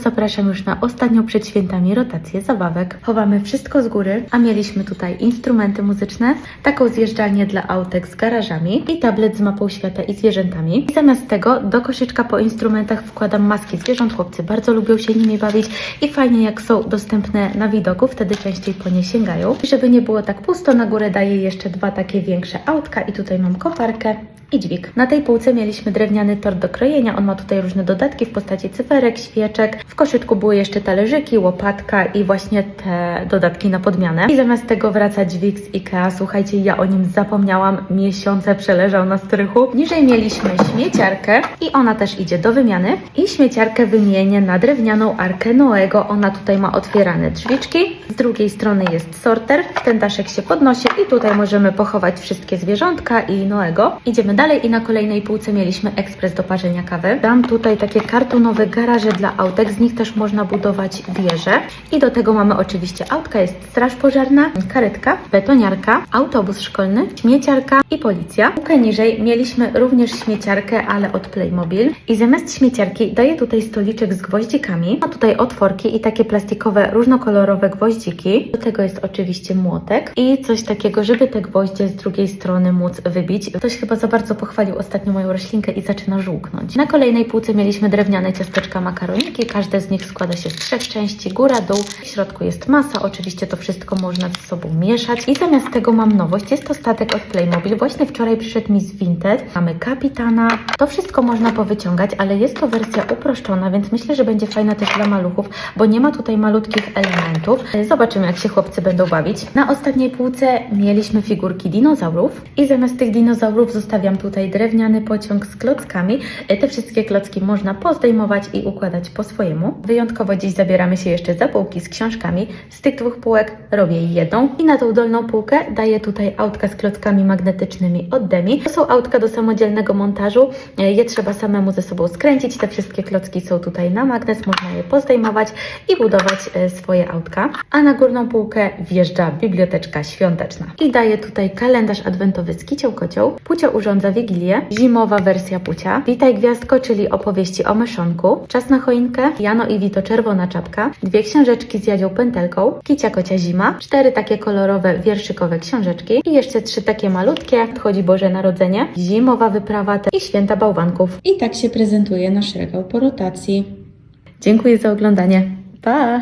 zapraszam już na ostatnią przed świętami rotację zabawek. Chowamy wszystko z góry, a mieliśmy tutaj instrumenty muzyczne, taką zjeżdżalnię dla autek z garażami i tablet z mapą świata i zwierzętami. I zamiast tego do koszyczka po instrumentach wkładam maski zwierząt. Chłopcy bardzo lubią się nimi bawić i fajnie jak są dostępne na widoku, wtedy częściej po nie sięgają. I żeby nie było tak pusto, na górę daję jeszcze dwa takie większe autka i tutaj mam koparkę i dźwig. Na tej półce mieliśmy drewniany tort do krojenia. On ma tutaj różne dodatki w postaci cyferek, świeczek. W koszyczku były jeszcze talerzyki, łopatka i właśnie te dodatki na podmianę. I zamiast tego wraca dźwig z Ikea. Słuchajcie, ja o nim zapomniałam. Miesiące przeleżał na strychu. Niżej mieliśmy śmieciarkę i ona też idzie do wymiany. I śmieciarkę wymienię na drewnianą arkę Noego. Ona tutaj ma otwierane drzwiczki. Z drugiej strony jest sorter. Ten daszek się podnosi i tutaj możemy pochować wszystkie zwierzątka i Noego. Idziemy dalej i na kolejnej półce mieliśmy ekspres do parzenia kawy. Dam tutaj takie kartonowe garaże dla autek, z nich też można budować wieże. I do tego mamy oczywiście autka, jest straż pożarna, karetka, betoniarka, autobus szkolny, śmieciarka i policja. Półkę niżej mieliśmy również śmieciarkę, ale od Playmobil. I zamiast śmieciarki daję tutaj stoliczek z gwoździkami. Ma tutaj otworki i takie plastikowe, różnokolorowe gwoździki. Do tego jest oczywiście młotek i coś takiego, żeby te gwoździe z drugiej strony móc wybić. Ktoś chyba za bardzo pochwalił ostatnio moją roślinkę i zaczyna żółknąć. Na kolejnej półce mieliśmy drewniane ciasteczka makaroniki. Każde z nich składa się z trzech części, góra, dół. W środku jest masa. Oczywiście to wszystko można ze sobą mieszać. I zamiast tego mam nowość. Jest to statek od Playmobil. Właśnie wczoraj przyszedł mi z Vinted. Mamy kapitana. To wszystko można powyciągać, ale jest to wersja uproszczona, więc myślę, że będzie fajna też dla maluchów, bo nie ma tutaj malutkich elementów. Zobaczymy, jak się chłopcy będą bawić. Na ostatniej półce mieliśmy figurki dinozaurów i zamiast tych dinozaurów zostawiam tutaj drewniany pociąg z klockami. Te wszystkie klocki można pozdejmować i układać po swojemu. Wyjątkowo dziś zabieramy się jeszcze za półki z książkami. Z tych dwóch półek robię jedną i na tą dolną półkę daję tutaj autka z klockami magnetycznymi od Demi. To są autka do samodzielnego montażu. Je trzeba samemu ze sobą skręcić. Te wszystkie klocki są tutaj na magnes, można je pozdejmować i budować e, swoje autka. A na górną półkę wjeżdża biblioteczka świąteczna. I daję tutaj kalendarz adwentowy z kicią kocioł. Pucia urządza Wigilię. Zimowa wersja Pucia. Witaj Gwiazdko, czyli opowieści o myszonku. Czas na choinkę. Jano i Wito czerwona czapka. Dwie książeczki z Jadzią Pętelką. Kicia kocia zima. Cztery takie kolorowe wierszykowe książeczki. I jeszcze trzy takie malutkie. Wchodzi Boże Narodzenie. Zimowa wyprawa i święta bałwanków. I tak się prezentuje nasz regał po rotacji. Dziękuję za oglądanie. Pa!